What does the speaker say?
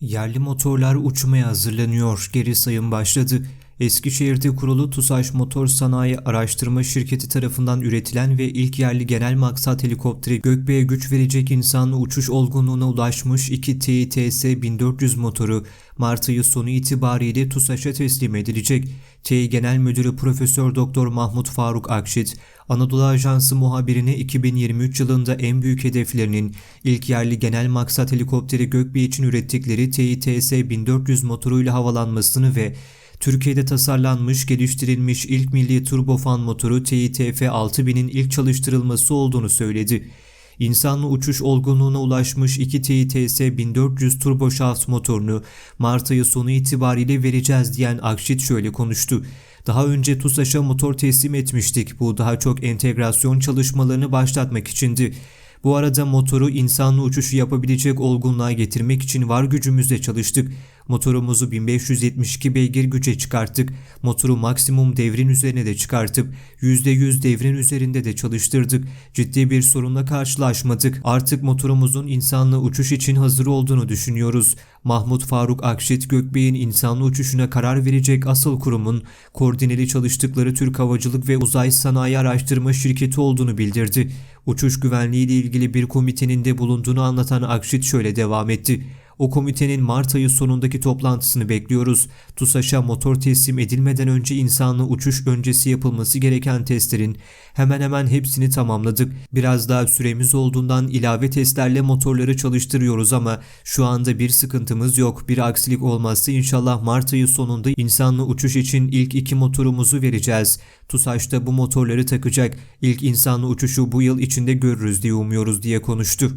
Yerli motorlar uçmaya hazırlanıyor. Geri sayım başladı. Eskişehir'de kurulu TUSAŞ Motor Sanayi Araştırma Şirketi tarafından üretilen ve ilk yerli genel maksat helikopteri gökbeğe güç verecek insanlı uçuş olgunluğuna ulaşmış 2 TİTS 1400 motoru Mart ayı sonu itibariyle TUSAŞ'a teslim edilecek. Tİ Genel Müdürü Profesör Doktor Mahmut Faruk Akşit, Anadolu Ajansı muhabirine 2023 yılında en büyük hedeflerinin ilk yerli genel maksat helikopteri gökbeği için ürettikleri TİTS 1400 motoruyla havalanmasını ve Türkiye'de tasarlanmış, geliştirilmiş ilk milli turbofan motoru TİTF 6000'in ilk çalıştırılması olduğunu söyledi. İnsanlı uçuş olgunluğuna ulaşmış 2 TİTS 1400 turboşaft motorunu Mart ayı sonu itibariyle vereceğiz diyen Akşit şöyle konuştu. Daha önce TUSAŞ'a motor teslim etmiştik. Bu daha çok entegrasyon çalışmalarını başlatmak içindi. Bu arada motoru insanlı uçuşu yapabilecek olgunluğa getirmek için var gücümüzle çalıştık. Motorumuzu 1572 beygir güce çıkarttık. Motoru maksimum devrin üzerine de çıkartıp %100 devrin üzerinde de çalıştırdık. Ciddi bir sorunla karşılaşmadık. Artık motorumuzun insanlı uçuş için hazır olduğunu düşünüyoruz. Mahmut Faruk Akşit Gökbey'in insanlı uçuşuna karar verecek asıl kurumun koordineli çalıştıkları Türk Havacılık ve Uzay Sanayi Araştırma Şirketi olduğunu bildirdi. Uçuş güvenliği ile ilgili bir komitenin de bulunduğunu anlatan Akşit şöyle devam etti. O komitenin Mart ayı sonundaki toplantısını bekliyoruz. TUSAŞ'a motor teslim edilmeden önce insanlı uçuş öncesi yapılması gereken testlerin hemen hemen hepsini tamamladık. Biraz daha süremiz olduğundan ilave testlerle motorları çalıştırıyoruz ama şu anda bir sıkıntımız yok. Bir aksilik olmazsa inşallah Mart ayı sonunda insanlı uçuş için ilk iki motorumuzu vereceğiz. TUSAŞ da bu motorları takacak. İlk insanlı uçuşu bu yıl içinde görürüz diye umuyoruz diye konuştu.